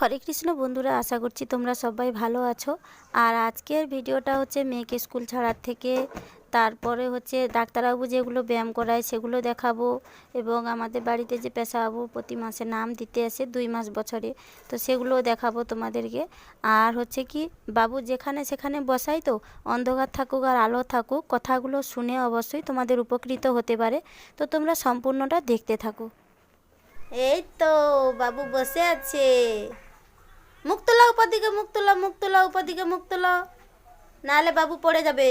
হরে কৃষ্ণ বন্ধুরা, আশা করছি তোমরা সবাই ভালো আছো। আর আজকের ভিডিওটা হচ্ছে মেয়েকে স্কুল ছাড়ার থেকে, তারপরে হচ্ছে ডাক্তারবাবু যেগুলো ব্যায়াম করায় সেগুলো দেখাবো এবং আমাদের বাড়িতে যে পেশাবাবু প্রতি মাসে নাম দিতে আসে দুই মাস বছরে, তো সেগুলোও দেখাবো তোমাদেরকে। আর হচ্ছে কি, বাবু যেখানে সেখানে বসাই তো, অন্ধকার থাকুক আর আলো থাকুক, কথাগুলো শুনে অবশ্যই তোমাদের উপকৃত হতে পারে। তো তোমরা সম্পূর্ণটা দেখতে থাকো। এই তো, বাবু বসে আছে। মুক্তলা মুখ মুক্তলা মুখ তোলা উপর দিকে মুখ তোলা নাহলে বাবু পড়ে যাবে।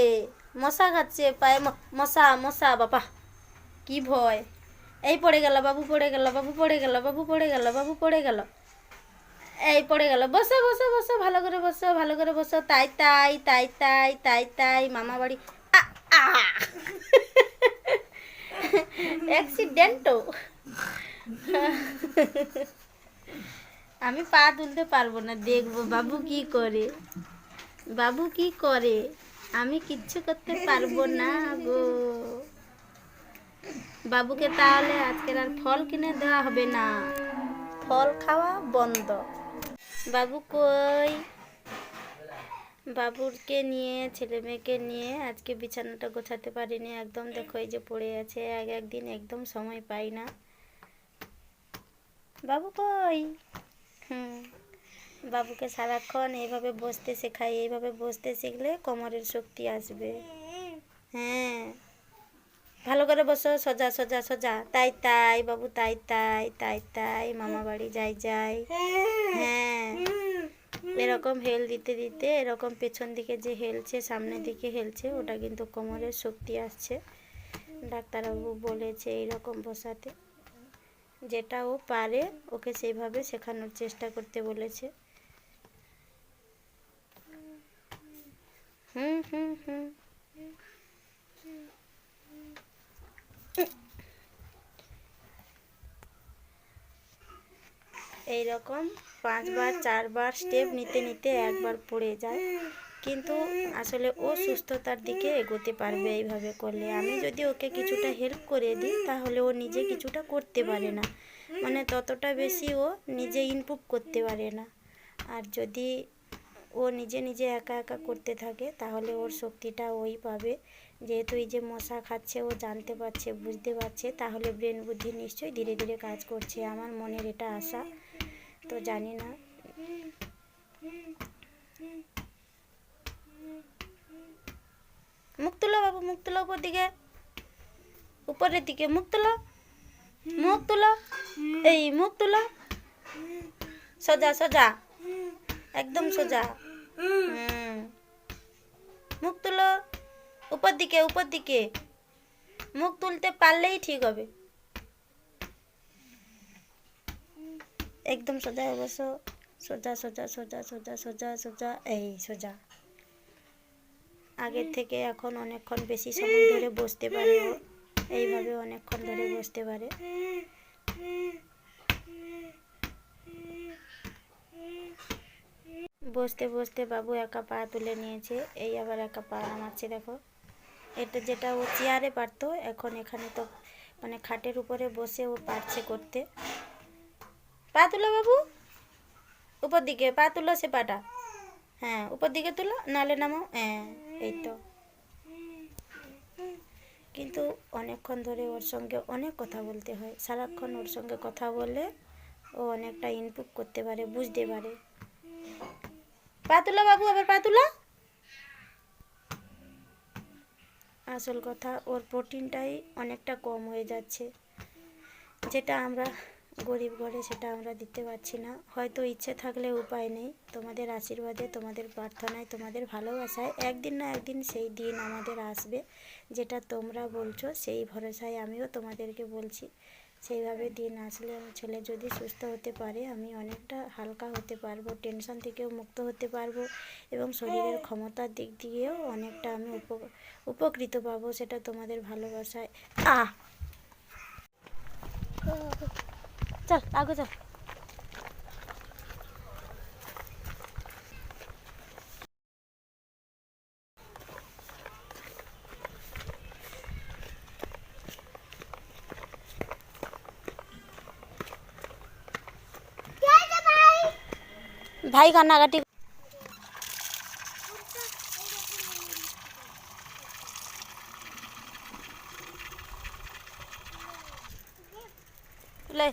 মশা খাচ্ছে, পায়ে মশা মশা, বাবা। কি ভয়। এই পড়ে গেল, বাবু পড়ে গেল, বাবু পড়ে গেল, বাবু পড়ে গেল, বাবু পড়ে গেল। এই পড়ে গেল। বসো বসো বসো, ভালো করে বসো, ভালো করে বসো। তাই তাই তাই তাই তাই তাই, মামা বাড়ি। অ্যাক্সিডেন্টও আমি পা তুলতে পারব না, দেখব বাবু কি করে? বাবু কি করে? আমি কিচ্ছু করতে পারব না গো। বাবুকে তাহলে আজকের আর ফল কিনে দেওয়া হবে না। ফল খাওয়া বন্ধ। বাবু কই? বাবুরকে নিয়ে, ছেলে মেয়েকে নিয়ে আজকে বিছানাটা গোছাতে পারিনি। একদম দেখো, এই যে পড়ে আছে। এক একদিন একদম সময় পাই না। বাবু কই? বাবুকে সারাক্ষণ এইভাবে বসতে শেখাই, এইভাবে বসতে শিখলে কোমরের শক্তি আসবে। হ্যাঁ। ভালো করে বসো, সোজা সোজা সোজা। তাই তাই, বাবু, তাই তাই তাই তাই, মামা বাড়ি যাই যাই। হ্যাঁ। এরকম হেল দিতে দিতে, এরকম পেছন দিকে যে হেলছে সামনের দিকে হেলছে, ওটা কিন্তু কোমরের শক্তি আসছে। ডাক্তারবাবু বলেছে এইরকম বসাতে। যেটা ও পারে, ওকে সেইভাবে শেখানোর চেষ্টা করতে বলেছে। হুম হুম হুম। এইরকম পাঁচবার, চারবার স্টেপ নিতে নিতে একবার পড়ে যায়। কিন্তু আসলে ও সুস্থতার দিকে এগোতে পারবে এইভাবে করলে। আমি যদি ওকে কিছুটা হেল্প করে দিই, তাহলে ও নিজে কিছুটা করতে পারে না। মানে ততটা বেশি ও নিজে ইমপ্রুভ করতে পারে না। আর যদি ও নিজে নিজে একা একা করতে থাকে, তাহলে ওর শক্তিটা ওই পাবে। যেহেতু এই যে মশা খাচ্ছে, ও জানতে পারছে, বুঝতে পারছে, তাহলে ব্রেন বুদ্ধি নিশ্চয়ই ধীরে ধীরে কাজ করছে। আমার মনের এটা আশা। তো জানি না। মুখ মুখ তুলো উপর দিকে। উপরের দিকে মুখ তুলো মুখ তুলো, এই মুখ তুলো। সোজা সোজা, একদম সোজা। মুখ তুলো, উপর দিকে উপর দিকে। মুখ তুলতে পারলেই ঠিক হবে। একদম সোজা অবশ্য সোজা সোজা সোজা সোজা সোজা সোজা, এই সোজা। আগের থেকে এখন অনেকক্ষণ বেশি সময় ধরে বসতে পারে ও। এইভাবে অনেকক্ষণ ধরে বসতে পারে। বসতে বসতে বাবু একা পা তুলে নিয়েছে, এই আবার একা পা নামাচ্ছে দেখো। এটা যেটা ও চেয়ারে পারতো, এখন এখানে তো মানে খাটের উপরে বসে ও পারছে করতে। পা তুলো বাবু। উপর দিকে, পা তুলো সে পাটা। হ্যাঁ উপর দিকে তুলো নালে নামো হ্যাঁ। এই তো কিন্তু অনেকক্ষণ ধরে ওর সঙ্গে অনেক কথা বলতে হয়। সারাক্ষণ ওর সঙ্গে কথা বলে ও অনেকটা ইমপ্রুভ করতে পারে, বুঝতে পারে। পাতুলা বাবু, আবার পাতুলা? আসল কথা, ওর প্রোটিনটাই অনেকটা কম হয়ে যাচ্ছে। যেটা আমরা গরিব ঘরে সেটা আমরা দিতে পারছি না। হয়তো ইচ্ছে থাকলে উপায় নেই। তোমাদের আশীর্বাদে তোমাদের প্রার্থনায় তোমাদের ভালোবাসায় একদিন না একদিন সেই দিন আমাদের আসবে। যেটা তোমরা বলছো সেই ভরসায় আমিও তোমাদেরকে বলছি। সেইভাবে দিন আসলে আমার ছেলে যদি সুস্থ হতে পারে আমি অনেকটা হালকা হতে পারব টেনশন থেকেও মুক্ত হতে পারব এবং শরীরের ক্ষমতার দিক দিয়েও অনেকটা আমি উপ উপকৃত পাবো সেটা তোমাদের ভালোবাসায়। আহ! চল আগে চল। ভাই কান্নাকাটি লে।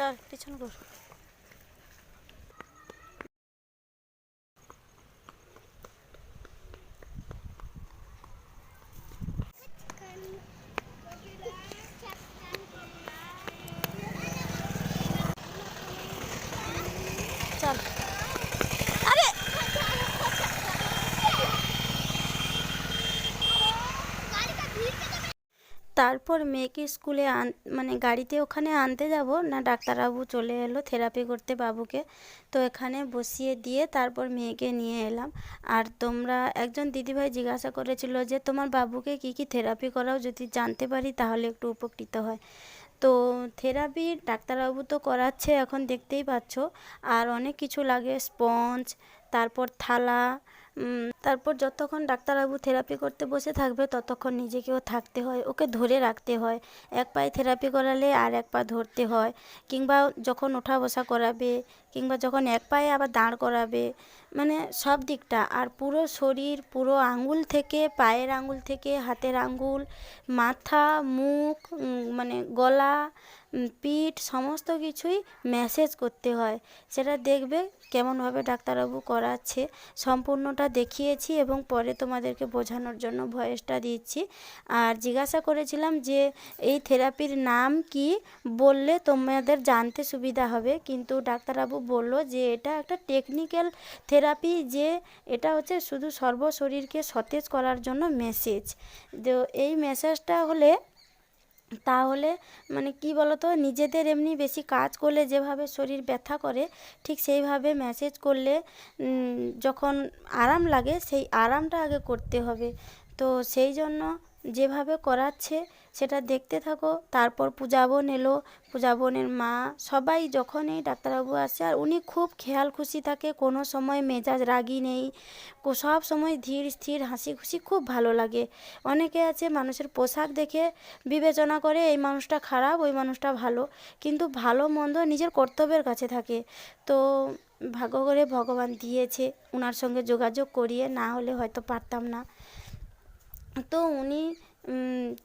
স্যার পিছন কর চল আরে তারপর মেয়েকে স্কুলে আন মানে গাড়িতে ওখানে আনতে যাব। না, ডাক্তারবাবু চলে এলো থেরাপি করতে বাবুকে। তো এখানে বসিয়ে দিয়ে তারপর মেয়েকে নিয়ে এলাম। আর তোমরা, একজন দিদিভাই জিজ্ঞাসা করেছিল যে, তোমার বাবুকে কি কি থেরাপি করাও যদি জানতে পারি তাহলে একটু উপকৃত হয়। তো থেরাপি ডাক্তারবাবু তো করাচ্ছে, এখন দেখতেই পাচ্ছ। আর অনেক কিছু লাগে, স্পঞ্জ, তারপর থালা তারপর যতক্ষণ ডাক্তারবাবু থেরাপি করতে বসে থাকবে, ততক্ষণ নিজেকেও থাকতে হয়, ওকে ধরে রাখতে হয়। এক পায়ে থেরাপি করালে আর এক পা ধরতে হয়। কিংবা যখন ওঠা বসা করাবে, কিংবা যখন এক পায়ে আবার দাঁড় করাবে মানে সব দিকটা। আর পুরো শরীর, পুরো আঙুল থেকে, পায়ের আঙুল থেকে, হাতের আঙুল মাথা, মুখ মানে গলা পিঠ সমস্ত কিছুই ম্যাসেজ করতে হয়। সেটা দেখবে কেমনভাবে ডাক্তারবাবু করাচ্ছে। সম্পূর্ণটা দেখিয়েছি এবং পরে তোমাদেরকে বোঝানোর জন্য ভয়েসটা দিচ্ছি। আর জিজ্ঞাসা করেছিলাম যে, এই থেরাপির নাম কি? বললে তোমাদের জানতে সুবিধা হবে। কিন্তু ডাক্তারবাবু বলল যে, এটা একটা টেকনিক্যাল থেরাপি যে, এটা হচ্ছে শুধু সর্ব শরীরকে সতেজ করার জন্য মেসেজ তো এই মেসেজটা হলে তাহলে মানে কি বলতো? নিজেদের এমনি বেশি কাজ করলে যেভাবে শরীর ব্যথা করে, ঠিক সেইভাবে ম্যাসেজ করলে যখন আরাম লাগে সেই আরামটা আগে করতে হবে। তো সেই জন্য যেভাবে করাচ্ছে, সেটা দেখতে থাকো। তারপর পূজা বোন এলো। পূজা বোনের মা, সবাই যখনই ডাক্তারবাবু আসে, আর উনি খুব খেয়াল খুশি থাকে, কোনো সময় মেজাজ রাগি নেই সব সময় ধীর, স্থির, হাসি খুশি, খুব ভালো লাগে। অনেকে আছে মানুষের পোশাক দেখে বিবেচনা করে, এই মানুষটা খারাপ, ওই মানুষটা ভালো। কিন্তু ভালো মন্দ নিজের কর্তব্যের কাছে থাকে। তো ভাগ্য করে ভগবান দিয়েছে ওনার সঙ্গে যোগাযোগ করিয়ে, না হলে হয়তো পারতাম না। তো উনি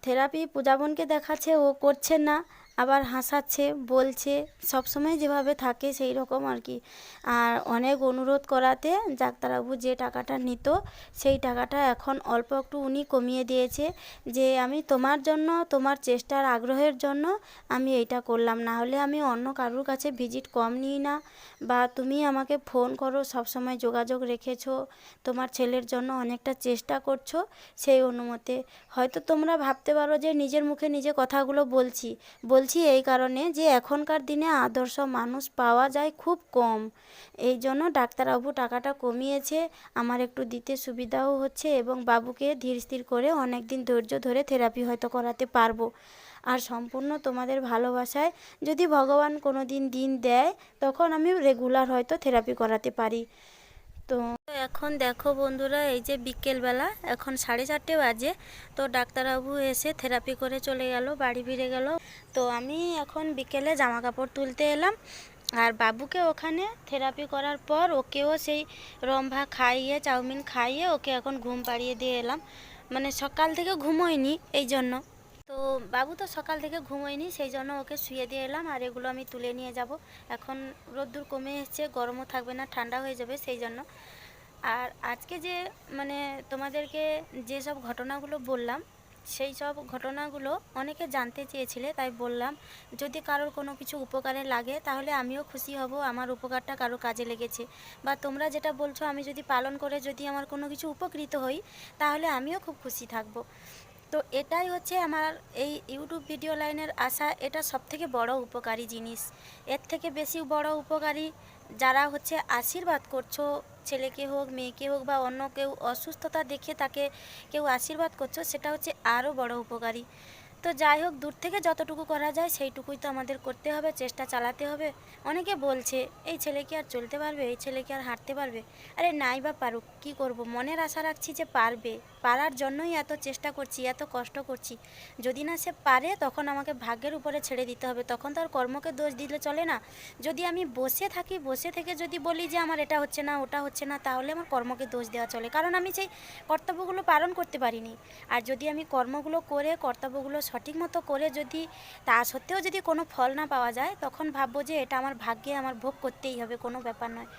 থেরাপি পূজাবনকে দেখাচ্ছে ও করছে না। আবার হাসাচ্ছে, বলছে সব সময় যেভাবে থাকে সেই রকম আর কি। আর অনেক অনুরোধ করাতে ডাক্তারবাবু যে টাকাটা নিত, সেই টাকাটা এখন অল্প একটু উনি কমিয়ে দিয়েছে যে, আমি তোমার জন্য, তোমার চেষ্টার আগ্রহের জন্য আমি এইটা করলাম। না হলে আমি অন্য কারোর কাছে ভিজিট কম নিই না। বা তুমি আমাকে ফোন করো সব সময় যোগাযোগ রেখেছো, তোমার ছেলের জন্য অনেকটা চেষ্টা করছ সেই অনুমতে। হয়তো তোমরা ভাবতে পারো যে, নিজের মুখে নিজে কথাগুলো বলছি বলছি এই কারণে যে এখনকার দিনে আদর্শ মানুষ পাওয়া যায় খুব কম। এই জন্য ডাক্তারবাবু টাকাটা কমিয়েছে, আমার একটু দিতে সুবিধাও হচ্ছে এবং বাবুকে ধীর স্থির করে অনেক দিন ধৈর্য ধরে থেরাপি হয়তো করাতে পারব। আর সম্পূর্ণ তোমাদের ভালোবাসায় যদি ভগবান কোনো দিন দিন দেয়, তখন আমি রেগুলার হয়তো থেরাপি করাতে পারি। তো এখন দেখো বন্ধুরা, এই যে বিকেলবেলা, এখন সাড়ে চারটে বাজে, তো ডাক্তারবাবু এসে থেরাপি করে চলে গেল, বাড়ি ফিরে গেল। তো আমি এখন বিকেলে জামা কাপড় তুলতে এলাম, আর বাবুকে ওখানে থেরাপি করার পর ওকেও সেই রম্ভা খাইয়ে, চাউমিন খাইয়ে ওকে এখন ঘুম পাড়িয়ে দিয়ে এলাম। মানে সকাল থেকে ঘুমোয়নি, এই জন্য। তো বাবু তো সকাল থেকে ঘুমোয়নি, সেই জন্য ওকে শুয়ে দিয়ে এলাম, আর এগুলো আমি তুলে নিয়ে যাব। এখন রোদ্দুর কমে এসছে, গরমও থাকবে না, ঠান্ডা হয়ে যাবে, সেই জন্য। আর আজকে যে মানে তোমাদেরকে যেসব ঘটনাগুলো বললাম, সেই সব ঘটনাগুলো অনেকে জানতে চেয়েছিলে, তাই বললাম, যদি কারোর কোনো কিছু উপকারে লাগে, তাহলে আমিও খুশি হব, আমার উপকারটা কারও কাজে লেগেছে। বা তোমরা যেটা বলছো, আমি যদি পালন করে যদি আমার কোনো কিছু উপকৃত হই, তাহলে আমিও খুব খুশি থাকব। তো এটাই হচ্ছে আমার এই ইউটিউব ভিডিও লাইনের আশা, এটা সবথেকে বড় উপকারী জিনিস। এর থেকে বেশি বড় উপকারী যারা হচ্ছে আশীর্বাদ করছ ছেলেকে হোক, মেয়েকে হোক বা অন্য কেউ অসুস্থতা দেখে তাকে কেউ আশীর্বাদ করছ, সেটা হচ্ছে আরও বড় উপকারী। তো যাই হোক, দূর থেকে যতটুকু করা যায় সেইটুকুই তো আমাদের করতে হবে, চেষ্টা চালাতে হবে। অনেকে বলছে, এই ছেলে কি আর চলতে পারবে? এই ছেলে কি আর হাঁটতে পারবে? আরে নাই বা পারুক, কী করব? মনের আশা রাখছি যে পারবে। পারার জন্যই এত চেষ্টা করছি, এত কষ্ট করছি। যদি না সে পারে, তখন আমাকে ভাগ্যের উপরে ছেড়ে দিতে হবে। তখন তো আর কর্মকে দোষ দিলে চলে না। যদি আমি বসে থাকি, বসে থেকে যদি বলি যে আমার এটা হচ্ছে না, ওটা হচ্ছে না, তাহলে আমার কর্মকে দোষ দেওয়া চলে। কারণ আমি সেই কর্তব্যগুলো পালন করতে পারিনি। আর যদি আমি কর্মগুলো করে, কর্তব্যগুলো সঠিক মতো করে যদি, তা সত্ত্বেও যদি কোনো ফল না পাওয়া যায়, তখন ভাববো যে এটা আমার ভাগ্যে আমার ভোগ করতেই হবে, কোনো ব্যাপার নয়।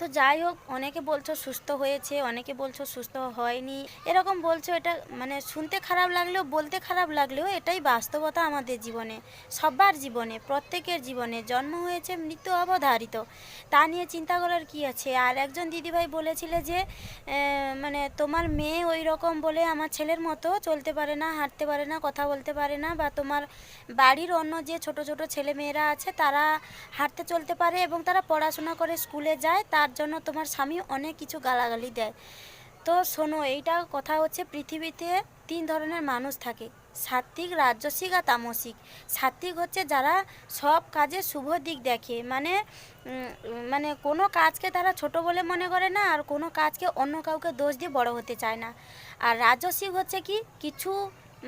তো যাই হোক, অনেকে বলছো সুস্থ হয়েছে, অনেকে বলছো সুস্থ হয়নি। এরকম বলছো, এটা মানে শুনতে খারাপ লাগলেও, বলতে খারাপ লাগলেও এটাই বাস্তবতা আমাদের জীবনে, সবার জীবনে, প্রত্যেকের জীবনে। জন্ম হয়েছে, মৃত্যু অবধারিত। তা নিয়ে চিন্তা করার কি আছে? আর একজন দিদিভাই বলেছিলে যে মানে তোমার মেয়ে ওই রকম বলে আমার ছেলের মতো চলতে পারে না, হাঁটতে পারে না, কথা বলতে পারে না, বা তোমার বাড়ির অন্য যে ছোট ছোট ছেলে মেয়েরা আছে, তারা হাঁটতে চলতে পারে এবং তারা পড়াশোনা করে স্কুলে যায়, তার জন্য তোমার স্বামী অনেক কিছু গালাগালি দেয়। তো শোনো, এইটা কথা হচ্ছে পৃথিবীতে তিন ধরনের মানুষ থাকে। সাত্বিক রাজসিক আর তামসিক। সাত্বিক হচ্ছে যারা সব কাজে শুভ দিক দেখে। মানে মানে কোনো কাজকে তারা ছোট বলে মনে করে না আর কোনো কাজকে অন্য কাউকে দোষ দিয়ে বড় হতে চায় না। আর রাজসিক হচ্ছে কি, কিছু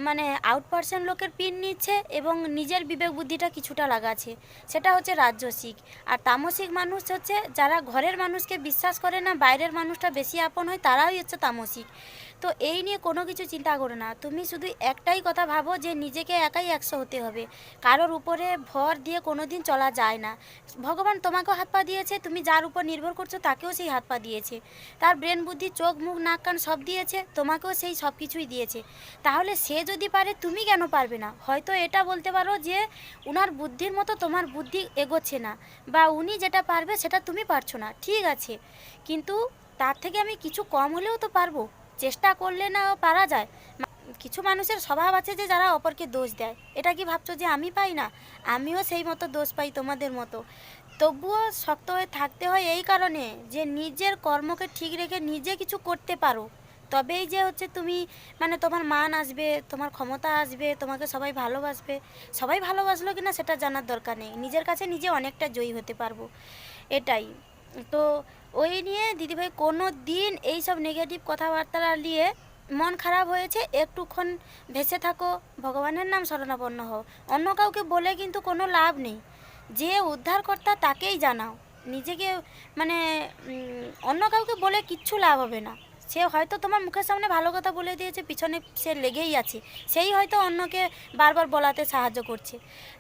মানে আউট পার্সন লোকের পিন নিচ্ছে এবং নিজের বিবেক বুদ্ধিটা কিছুটা লাগাচ্ছে। সেটা হচ্ছে রাজসিক আর তামসিক মানুষ হচ্ছে যারা ঘরের মানুষকে বিশ্বাস করে না, বাইরের মানুষটা বেশি আপন হয়, তারাই হচ্ছে তামসিক। তো এই নিয়ে কোনো কিছু চিন্তা করো না। তুমি শুধু একটাই কথা ভাবো যে নিজেকে একাই একশো হতে হবে। কারোর উপরে ভর দিয়ে কোনো দিন চলা যায় না। ভগবান তোমাকেও হাত পা দিয়েছে, তুমি যার উপর নির্ভর করছ তাকেও সেই হাত পা দিয়েছে। তার ব্রেন বুদ্ধি, চোখ, মুখ, নাক, কান সব দিয়েছে, তোমাকেও সেই সব কিছুই দিয়েছে। তাহলে সে যদি পারে, তুমি কেন পারবে না? হয়তো এটা বলতে পারো যে উনার বুদ্ধির মতো তোমার বুদ্ধি এগোচ্ছে না বা উনি যেটা পারবে সেটা তুমি পারছ না। ঠিক আছে। কিন্তু তার থেকে আমি কিছু কম হলেও তো পারব। চেষ্টা করলে না পারা যায়। কিছু মানুষের স্বভাব আছে যে যারা অপরকে দোষ দেয়। এটা কি ভাবছ যে আমি পাই না? আমিও সেই মতো দোষ পাই তোমাদের মতো। তবুও শক্ত হয়ে থাকতে হয় এই কারণে যে নিজের কর্মকে ঠিক রেখে নিজে কিছু করতে পারো। তবেই যে হচ্ছে তুমি মানে তোমার মান আসবে, তোমার ক্ষমতা আসবে, তোমাকে সবাই ভালোবাসবে। সবাই ভালোবাসলো কিনা সেটা জানার দরকার নেই। নিজের কাছে নিজে অনেকটা জয়ী হতে পারব। এটাই। তো ওই নিয়ে দিদিভাই কোনো দিন এইসব নেগেটিভ কথাবার্তা নিয়ে মন খারাপ হয়েছে, একটুক্ষণ ভেসে থাকো, ভগবানের নাম শরণাপন্ন হও। অন্য কাউকে বলে কিন্তু কোনো লাভ নেই। যে উদ্ধারকর্তা তাকেই জানাও। নিজেকে মানে অন্য কাউকে বলে কিচ্ছু লাভ হবে না। সে হয়তো তোমার মুখের সামনে ভালো কথা বলে দিয়েছে, পিছনে সে লেগেই আছে। সেই হয়তো অন্যকে বারবার বলাতে সাহায্য করছে।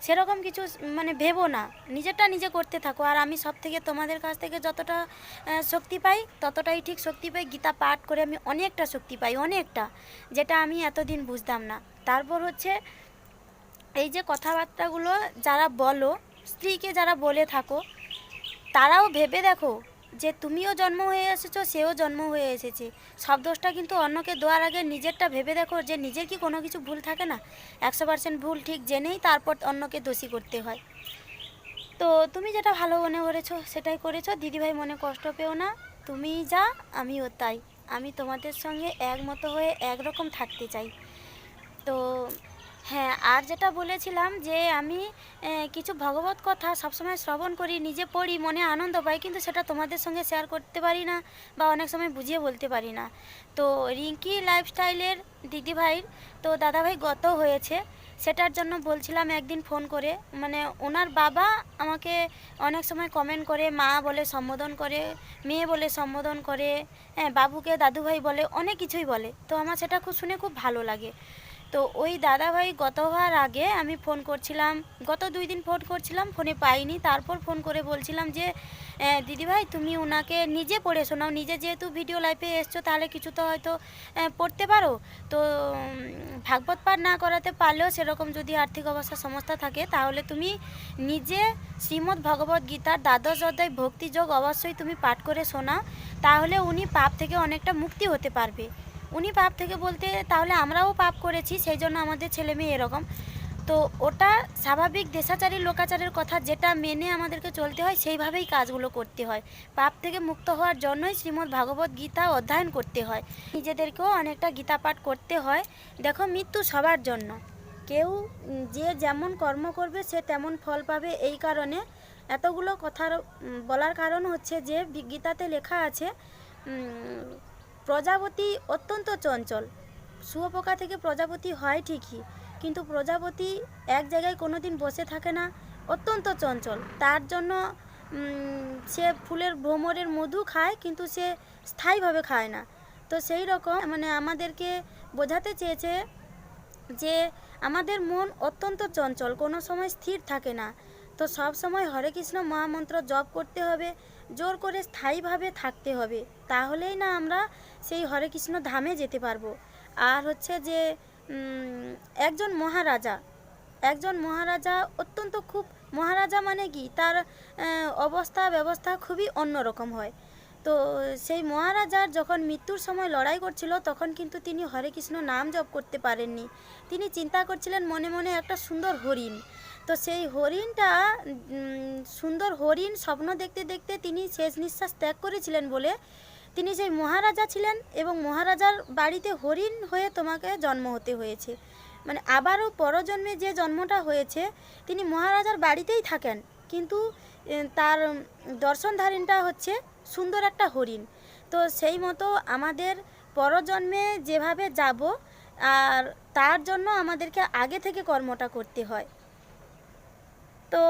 সেরকম কিছু মানে ভেবো না। নিজেরটা নিজে করতে থাকো। আর আমি সব থেকে তোমাদের কাছ থেকে যতটা শক্তি পাই, ততটাই ঠিক শক্তি পাই। গীতা পাঠ করে আমি অনেকটা শক্তি পাই, অনেকটা, যেটা আমি এতদিন বুঝতাম না। তারপর হচ্ছে, এই যে কথাবার্তাগুলো যারা বলো, স্ত্রীকে যারা বলে থাকো, তারাও ভেবে দেখো যে তুমিও জন্ম হয়ে এসেছ, সেও জন্ম হয়ে এসেছে। সব দোষটা কিন্তু অন্যকে দেওয়ার আগে নিজেরটা ভেবে দেখো যে নিজের কি কোনো কিছু ভুল থাকে না। একশো পার্সেন্ট ভুল ঠিক জেনেই তারপর অন্যকে দোষী করতে হয়। তো তুমি যেটা ভালো মনে করেছ, সেটাই করেছ। দিদিভাই মনে কষ্ট পেও না। তুমি যা, আমিও তাই। আমি তোমাদের সঙ্গে একমতো হয়ে একরকম থাকতে চাই। তো হ্যাঁ আর যেটা বলেছিলাম যে আমি কিছু ভগবত কথা সবসময় শ্রবণ করি, নিজে পড়ি, মনে আনন্দ পাই, কিন্তু সেটা তোমাদের সঙ্গে শেয়ার করতে পারি না বা অনেক সময় বুঝিয়ে বলতে পারি না। তো রিঙ্কি লাইফস্টাইলের দিদিভাইর, তো দাদাভাই গত হয়েছে, সেটার জন্য বলছিলাম একদিন ফোন করে মানে ওনার বাবা আমাকে অনেক সময় কমেন্ট করে, মা বলে সম্বোধন করে, মেয়ে বলে সম্বোধন করে হ্যাঁ বাবুকে দাদুভাই বলে, অনেক কিছুই বলে। তো আমার সেটা খুব শুনে খুব ভালো লাগে। তো ওই দাদাভাই গত হওয়ার আগে আমি ফোন করছিলাম গত দুই দিন ফোন করছিলাম ফোনে পাইনি। তারপর ফোন করে বলছিলাম যে "আহ, দিদিভাই তুমি ওনাকে নিজে পড়ে শোনাও। নিজে যেহেতু ভিডিও লাইভে এসছো তাহলে কিছু তো হয়তো পড়তে পারো। তো ভাগবত পাঠ না করাতে পারলেও সেরকম যদি আর্থিক অবস্থা সমস্যা থাকে তাহলে তুমি নিজে শ্রীমদ্ ভগবত গীতার দ্বাদশ অধ্যায় ভক্তিযোগ অবশ্যই তুমি পাঠ করে শোনাও। তাহলে উনি পাপ থেকে অনেকটা মুক্তি হতে পারবে। উনি পাপ থেকে বলতে, তাহলে আমরাও পাপ করেছি সেই জন্য আমাদের ছেলে মেয়ে এরকম। তো ওটা স্বাভাবিক দেশাচারী, লোকাচারের কথা, যেটা মেনে আমাদেরকে চলতে হয়, সেইভাবেই কাজগুলো করতে হয়। পাপ থেকে মুক্ত হওয়ার জন্যই শ্রীমদ্ ভাগবত গীতা অধ্যয়ন করতে হয়। নিজেদেরকেও অনেকটা গীতা পাঠ করতে হয়। দেখো, মৃত্যু সবার জন্য। কেউ যে যেমন কর্ম করবে, সে তেমন ফল পাবে। এই কারণে এতগুলো কথার বলার কারণ হচ্ছে যে গীতাতে লেখা আছে প্রজাপতি অত্যন্ত চঞ্চল। শুয়োপোকা থেকে প্রজাপতি হয় ঠিকই, কিন্তু প্রজাপতি এক জায়গায় কোনো দিন বসে থাকে না, অত্যন্ত চঞ্চল। তার জন্য সে ফুলের ভ্রমরের মধু খায়, কিন্তু সে স্থায়ীভাবে খায় না। তো সেই রকম মানে আমাদেরকে বোঝাতে চেয়েছে যে, আমাদের মন অত্যন্ত চঞ্চল, কোনো সময় স্থির থাকে না। তো সব সময় হরে কৃষ্ণ মহামন্ত্র জপ করতে হবে, জোর করে স্থায়ীভাবে থাকতে হবে, তাহলেই না আমরা সেই হরে কৃষ্ণ ধামে যেতে পারব। আর হচ্ছে যে একজন মহারাজা একজন মহারাজা অত্যন্ত খুব, মহারাজা মানে কি? তার অবস্থা ব্যবস্থা খুবই অন্যরকম হয়। তো সেই মহারাজার যখন মৃত্যুর সময় লড়াই করছিল, তখন কিন্তু তিনি হরে কৃষ্ণ নাম জপ করতে পারেননি। তিনি চিন্তা করছিলেন মনে মনে একটা সুন্দর হরিণ। তো সেই হরিণটা সুন্দর হরিণ স্বপ্ন দেখতে দেখতে তিনি শেষ নিঃশ্বাস ত্যাগ করেছিলেন বলে তিনি সেই মহারাজা ছিলেন এবং মহারাজার বাড়িতে হরিণ হয়ে তোমাকে জন্ম হতে হয়েছে। মানে আবারও পরজন্মে যে জন্মটা হয়েছে তিনি মহারাজার বাড়িতেই থাকেন। কিন্তু তার উম, দর্শনধারীটা হচ্ছে সুন্দর একটা হরিণ। তো সেই মতো আমাদের পরজন্মে যেভাবে যাব আর তার জন্য আমাদেরকে আগে থেকে কর্মটা করতে হয়। তো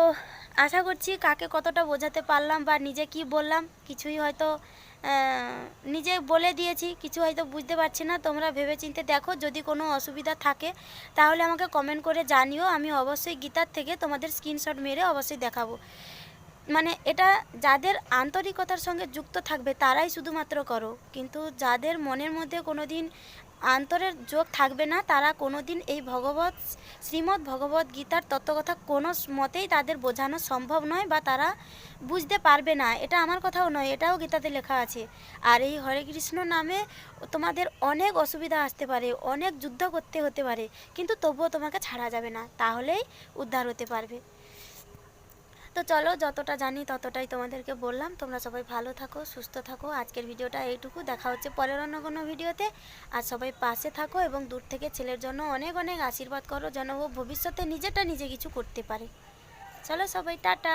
আশা করছি কাকে কতটা বোঝাতে পারলাম বা নিজে কি বললাম, কিছুই হয়তো নিজে বলে দিয়েছি, কিছু হয়তো বুঝতে পারছি না, তোমরা ভেবেচিন্তে দেখো, যদি কোনো অসুবিধা থাকে, তাহলে আমাকে কমেন্ট করে জানিও, আমি অবশ্যই গীতার থেকে তোমাদের স্ক্রিনশট মেরে অবশ্যই দেখাবো। মানে এটা যাদের আন্তরিকতার সঙ্গে যুক্ত থাকবে, তারাই শুধুমাত্র করো, কিন্তু যাদের মনের মধ্যে কোনো দিন আন্তরের যোগ থাকবে না, তারা কোনো দিন এই ভগবত শ্রীমদ্ ভগবত গীতার তত্ত্বকথা কোনো মতেই তাদের বোঝানো সম্ভব নয় বা তারা বুঝতে পারবে না। এটা আমার কথাও নয়, এটাও গীতাতে লেখা আছে। আর এই হরে কৃষ্ণ নামে তোমাদের অনেক অসুবিধা আসতে পারে, অনেক যুদ্ধ করতে হতে পারে, কিন্তু তবুও তোমাকে ছাড়া যাবে না, তাহলেই উদ্ধার হতে পারবে। তো চলো, যতটা জানি ততটাই তোমাদেরকে বললাম। তোমরা সবাই ভালো থাকো, সুস্থ থাকো। আজকের ভিডিওটা এইটুকু। দেখা হচ্ছে পরের অন্য কোনো ভিডিওতে। আর সবাই পাশে থাকো এবং দূর থেকে ছেলের জন্য অনেক অনেক আশীর্বাদ করো যেন ও ভবিষ্যতে নিজেটা নিজে কিছু করতে পারে। চলো সবাই, টাটা।